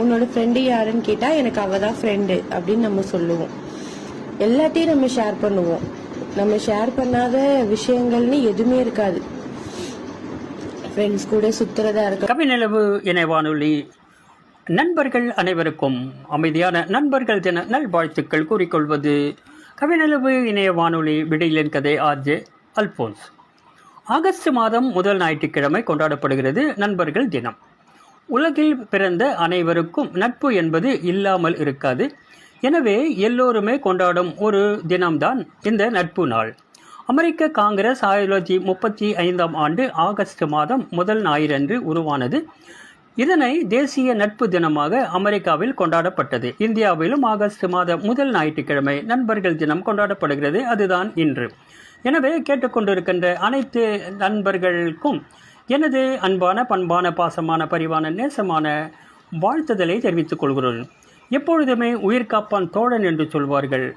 உன்னோட ஃப்ரெண்டு யாருன்னு கேட்டா எனக்கு அவ தான் ஃப்ரெண்டு அப்படின்னு நம்ம சொல்லுவோம். எல்லாத்தையும் நம்ம ஷேர் பண்ணுவோம். நம்ம ஷேர் பண்ணாத விஷயங்கள்னு எதுவுமே இருக்காது. ஃப்ரெண்ட்ஸ் கூட சுத்துறதா இருக்கு கவிநிலவு இணை வானொலி. நண்பர்கள் அனைவருக்கும் அமைதியான நண்பர்கள் தின நல்வாழ்த்துக்கள் கூறிக்கொள்வது கவிநிலவு இணைய வானொலி விடையிலின் கதை ஆர்ஜே அல்போன்ஸ். ஆகஸ்ட் மாதம் முதல் ஞாயிற்றுக்கிழமை கொண்டாடப்படுகிறது நண்பர்கள் தினம். உலகில் பிறந்த அனைவருக்கும் நட்பு என்பது இல்லாமல் இருக்காது. எனவே எல்லோருமே கொண்டாடும் ஒரு தினம்தான் இந்த நட்பு நாள். அமெரிக்க காங்கிரஸ் ஆயிரத்தி தொள்ளாயிரத்தி முப்பத்தி ஐந்தாம் ஆண்டு ஆகஸ்ட் மாதம் முதல் ஞாயிறன்று உருவானது. இதனை தேசிய நட்பு தினமாக அமெரிக்காவில் கொண்டாடப்பட்டது. இந்தியாவிலும் ஆகஸ்ட் மாத முதல் ஞாயிற்றுக்கிழமை நண்பர்கள் தினம் கொண்டாடப்படுகிறது. அதுதான் இன்று. எனவே கேட்டுக்கொண்டிருக்கின்ற அனைத்து நண்பர்களுக்கும் எனது அன்பான பண்பான பாசமான பரிவான நேசமான வாழ்த்துதலை தெரிவித்துக் கொள்கிறோம். எப்பொழுதுமே உயிர்காப்பான் தோழன் என்று சொல்வார்கள்.